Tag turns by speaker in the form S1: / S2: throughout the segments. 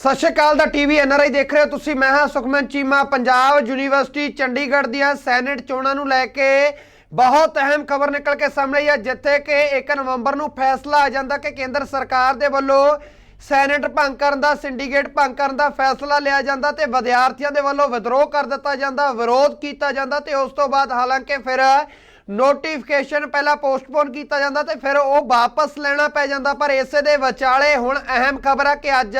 S1: ਸਤਿ ਸ਼੍ਰੀ ਅਕਾਲ ਦਾ TV NRI ਦੇਖ ਰਹੇ ਹੋ ਤੁਸੀਂ। ਮੈਂ ਹਾਂ ਸੁਖਮਨ ਚੀਮਾ। ਪੰਜਾਬ ਯੂਨੀਵਰਸਿਟੀ ਚੰਡੀਗੜ੍ਹ ਦੀਆਂ ਸੈਨੇਟ ਚੋਣਾਂ ਨੂੰ ਲੈ ਕੇ ਬਹੁਤ ਅਹਿਮ ਖਬਰ ਨਿਕਲ ਕੇ ਸਾਹਮਣੇ ਆਈ ਹੈ, ਜਿੱਥੇ ਕਿ 1 ਨਵੰਬਰ ਨੂੰ ਫੈਸਲਾ ਆ ਜਾਂਦਾ ਕਿ ਕੇਂਦਰ ਸਰਕਾਰ ਦੇ ਵੱਲੋਂ ਸੈਨੇਟ ਭੰਗ ਕਰਨ ਦਾ, ਸਿੰਡੀਕੇਟ ਭੰਗ ਕਰਨ ਦਾ ਫੈਸਲਾ ਲਿਆ ਜਾਂਦਾ ਤੇ ਵਿਦਿਆਰਥੀਆਂ ਦੇ ਵੱਲੋਂ ਵਿਦਰੋਹ ਕਰ ਦਿੱਤਾ ਜਾਂਦਾ, ਵਿਰੋਧ ਕੀਤਾ ਜਾਂਦਾ ਤੇ ਉਸ ਤੋਂ ਬਾਅਦ ਹਾਲਾਂਕਿ ਫਿਰ ਨੋਟੀਫਿਕੇਸ਼ਨ ਪਹਿਲਾਂ ਪੋਸਟਪੋਨ ਕੀਤਾ ਜਾਂਦਾ ਤੇ ਫਿਰ ਉਹ ਵਾਪਸ ਲੈਣਾ ਪੈ ਜਾਂਦਾ। ਪਰ ਇਸੇ ਦੇ ਵਿਚਾਲੇ ਹੁਣ ਅਹਿਮ ਖਬਰ ਆ ਕਿ ਅੱਜ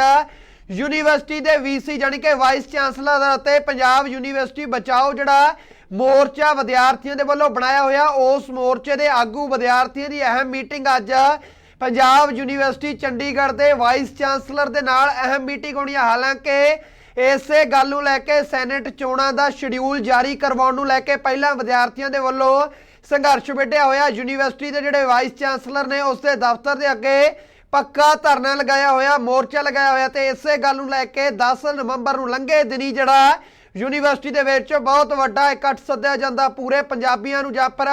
S1: ਯੂਨੀਵਰਸਿਟੀ ਦੇ ਵੀਸੀ ਜਾਨੀ ਕਿ ਵਾਈਸ ਚਾਂਸਲਰ ਅਤੇ ਪੰਜਾਬ ਯੂਨੀਵਰਸਿਟੀ ਬਚਾਓ ਜਿਹੜਾ ਮੋਰਚਾ ਵਿਦਿਆਰਥੀਆਂ ਦੇ ਵੱਲੋਂ ਬਣਾਇਆ ਹੋਇਆ, ਉਸ ਮੋਰਚੇ ਦੇ ਆਗੂ ਵਿਦਿਆਰਥੀਆਂ ਦੀ ਅਹਿਮ ਮੀਟਿੰਗ ਅੱਜ ਪੰਜਾਬ ਯੂਨੀਵਰਸਿਟੀ ਚੰਡੀਗੜ੍ਹ ਦੇ ਵਾਈਸ ਚਾਂਸਲਰ ਦੇ ਨਾਲ ਅਹਿਮ ਮੀਟਿੰਗ ਹੋਣੀ ਹੈ ਹਾਲਾਂਕਿ ਇਸੇ ਗੱਲ ਨੂੰ ਲੈ ਕੇ ਸੈਨੇਟ ਚੋਣਾਂ ਦਾ ਸ਼ਡਿਊਲ ਜਾਰੀ ਕਰਵਾਉਣ ਨੂੰ ਲੈ ਕੇ ਪਹਿਲਾਂ ਵਿਦਿਆਰਥੀਆਂ ਦੇ ਵੱਲੋਂ ਸੰਘਰਸ਼ ਵਿੱਢਿਆ ਹੋਇਆ। ਯੂਨੀਵਰਸਿਟੀ ਦੇ ਜਿਹੜੇ ਵਾਈਸ ਚਾਂਸਲਰ ਨੇ, ਉਸ ਦੇ ਦਫ਼ਤਰ ਦੇ ਅੱਗੇ ਪੱਕਾ ਧਰਨਾ ਲਗਾਇਆ ਹੋਇਆ, ਮੋਰਚਾ ਲਗਾਇਆ ਹੋਇਆ ਤੇ ਇਸੇ ਗੱਲ ਨੂੰ ਲੈ ਕੇ 10 ਨਵੰਬਰ ਨੂੰ ਲੰਘੇ ਦਿਨੀ ਜਿਹੜਾ ਯੂਨੀਵਰਸਿਟੀ ਦੇ ਵਿੱਚ ਬਹੁਤ ਵੱਡਾ ਇਕੱਠ ਸੱਦਿਆ ਜਾਂਦਾ ਪੂਰੇ ਪੰਜਾਬੀਆਂ ਨੂੰ ਜਾਪਰ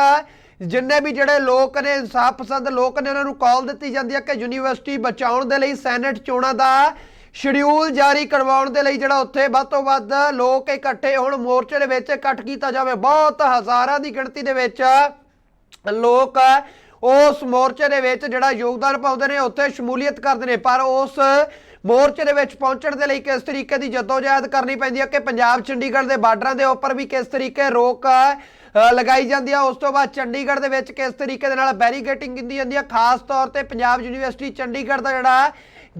S1: ਜਿੰਨੇ ਵੀ ਜਿਹੜੇ ਲੋਕ ਨੇ, ਇਨਸਾਫ ਪਸੰਦ ਲੋਕ ਨੇ, ਉਹਨਾਂ ਨੂੰ ਕਾਲ ਦਿੱਤੀ ਜਾਂਦੀ ਹੈ ਕਿ ਯੂਨੀਵਰਸਿਟੀ ਬਚਾਉਣ ਦੇ ਲਈ ਸੈਨੇਟ ਚੋਣਾਂ ਦਾ ਸ਼ਡਿਊਲ ਜਾਰੀ ਕਰਵਾਉਣ ਦੇ ਲਈ ਜਿਹੜਾ ਉੱਥੇ ਵੱਧ ਤੋਂ ਵੱਧ ਲੋਕ ਇਕੱਠੇ ਹੋਣ, ਮੋਰਚੇ ਦੇ ਵਿੱਚ ਇਕੱਠ ਕੀਤਾ ਜਾਵੇ। ਬਹੁਤ ਹਜ਼ਾਰਾਂ ਦੀ ਗਿਣਤੀ ਦੇ ਵਿੱਚ ਲੋਕ ਉਸ ਮੋਰਚੇ ਦੇ ਵਿੱਚ ਜਿਹੜਾ ਯੋਗਦਾਨ ਪਾਉਂਦੇ ਨੇ, ਉੱਥੇ ਸ਼ਮੂਲੀਅਤ ਕਰਦੇ ਨੇ। ਪਰ ਉਸ ਮੋਰਚੇ ਦੇ ਵਿੱਚ ਪਹੁੰਚਣ ਦੇ ਲਈ ਕਿਸ ਤਰੀਕੇ ਦੀ ਜਦੋਜਹਿਦ ਕਰਨੀ ਪੈਂਦੀ ਹੈ ਕਿ ਪੰਜਾਬ ਚੰਡੀਗੜ੍ਹ ਦੇ ਬਾਰਡਰਾਂ ਦੇ ਉੱਪਰ ਵੀ ਕਿਸ ਤਰੀਕੇ ਰੋਕ ਲਗਾਈ ਜਾਂਦੀ ਆ ਉਸ ਤੋਂ ਬਾਅਦ ਚੰਡੀਗੜ੍ਹ ਦੇ ਵਿੱਚ ਕਿਸ ਤਰੀਕੇ ਦੇ ਨਾਲ ਬੈਰੀਗੇਟਿੰਗ ਕੀਤੀ ਜਾਂਦੀ ਆ ਖਾਸ ਤੌਰ ਤੇ ਪੰਜਾਬ ਯੂਨੀਵਰਸਿਟੀ ਚੰਡੀਗੜ੍ਹ ਦਾ ਜਿਹੜਾ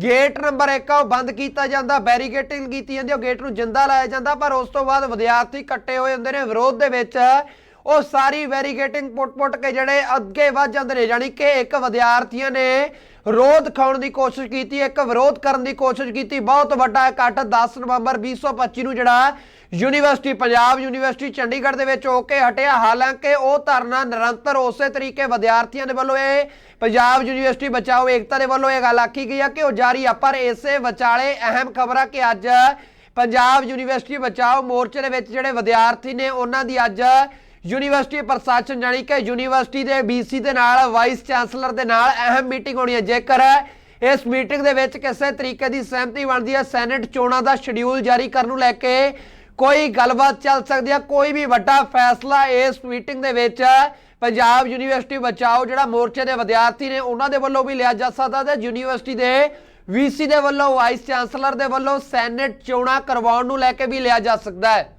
S1: ਗੇਟ ਨੰਬਰ 1 ਆ, ਉਹ ਬੰਦ ਕੀਤਾ ਜਾਂਦਾ, ਬੈਰੀਗੇਟਿੰਗ ਕੀਤੀ ਜਾਂਦੀ ਉਹ ਗੇਟ ਨੂੰ ਜਿੰਦਾ ਲਾਇਆ ਜਾਂਦਾ। ਪਰ ਉਸ ਤੋਂ ਬਾਅਦ ਵਿਦਿਆਰਥੀ ਇਕੱਠੇ ਹੋਏ ਹੁੰਦੇ ਨੇ। ਵਿਰੋਧ ਦੇ ਵਿੱਚ ਉਹ ਸਾਰੀ ਵੈਰੀਗੇਟਿੰਗ ਪੁੱਟ-ਪੁੱਟ ਕੇ ਜਿਹੜੇ ਅੱਗੇ ਵੱਧ ਜਾਂਦੇ ਨੇ, ਯਾਨੀ ਕਿ ਇੱਕ ਵਿਦਿਆਰਥੀਆਂ ਨੇ ਰੋਧ ਖਾਉਣ ਦੀ ਕੋਸ਼ਿਸ਼ ਕੀਤੀ, ਇੱਕ ਵਿਰੋਧ ਕਰਨ ਦੀ ਕੋਸ਼ਿਸ਼ ਕੀਤੀ, ਬਹੁਤ ਵੱਡਾ ਇਕੱਠ 10 ਨਵੰਬਰ 2025 ਨੂੰ ਜਿਹੜਾ ਯੂਨੀਵਰਸਿਟੀ, ਪੰਜਾਬ ਯੂਨੀਵਰਸਿਟੀ, ਚੰਡੀਗੜ੍ਹ ਦੇ ਵਿੱਚ ਹੋ ਕੇ ਹਟਿਆ। ਹਾਲਾਂਕਿ ਉਹ ਧਰਨਾ ਨਿਰੰਤਰ ਉਸੇ ਤਰੀਕੇ ਵਿਦਿਆਰਥੀਆਂ ਦੇ ਵੱਲੋਂ ਇਹ, ਪੰਜਾਬ ਯੂਨੀਵਰਸਿਟੀ ਬਚਾਓ, ਏਕਤਾ ਦੇ ਵੱਲੋਂ ਇਹ ਗੱਲ ਆਖੀ ਗਈ ਹੈ ਕਿ ਉਹ ਜਾਰੀ ਆ, ਪਰ ਇਸੇ ਵਿਚਾਲੇ ਅਹਿਮ ਖਬਰ ਆ ਕਿ ਅੱਜ ਪੰਜਾਬ ਯੂਨੀਵਰਸਿਟੀ ਬਚਾਓ ਮੋਰਚੇ ਦੇ ਵਿੱਚ ਜਿਹੜੇ ਵਿਦਿਆਰਥੀ ਨੇ, ਉਹਨਾਂ ਦੀ ਅੱਜ ਯੂਨੀਵਰਸਿਟੀ ਪ੍ਰਸ਼ਾਸਨ ਜਾਣੀ ਕਿ ਯੂਨੀਵਰਸਿਟੀ ਦੇ ਬੀਸੀ ਦੇ ਨਾਲ ਵਾਈਸ ਚਾਂਸਲਰ ਦੇ ਨਾਲ ਅਹਿਮ ਮੀਟਿੰਗ ਹੋਣੀ ਹੈ। ਜੇਕਰ ਇਸ ਮੀਟਿੰਗ ਦੇ ਵਿੱਚ ਕਿਸੇ ਤਰੀਕੇ ਦੀ ਸਹਿਮਤੀ ਬਣਦੀ ਹੈ ਸੈਨੇਟ ਚੋਣਾਂ ਦਾ ਸ਼ਡਿਊਲ ਜਾਰੀ ਕਰਨ ਨੂੰ ਲੈ ਕੇ ਕੋਈ ਗੱਲਬਾਤ ਚੱਲ ਸਕਦੀ ਹੈ। ਕੋਈ ਵੀ ਵੱਡਾ ਫੈਸਲਾ ਇਸ ਮੀਟਿੰਗ ਦੇ ਵਿੱਚ ਪੰਜਾਬ ਯੂਨੀਵਰਸਿਟੀ ਬਚਾਓ, ਜਿਹੜਾ ਮੋਰਚੇ ਦੇ ਵਿਦਿਆਰਥੀ ਨੇ, ਉਹਨਾਂ ਦੇ ਵੱਲੋਂ ਵੀ ਲਿਆ ਜਾ ਸਕਦਾ ਤੇ ਯੂਨੀਵਰਸਿਟੀ ਦੇ ਵੀਸੀ ਦੇ ਵੱਲੋਂ ਵਾਈਸ ਚਾਂਸਲਰ ਦੇ ਵੱਲੋਂ ਸੈਨੇਟ ਚੋਣਾਂ ਕਰਵਾਉਣ ਨੂੰ ਲੈ ਕੇ ਵੀ ਲਿਆ ਜਾ ਸਕਦਾ ਹੈ।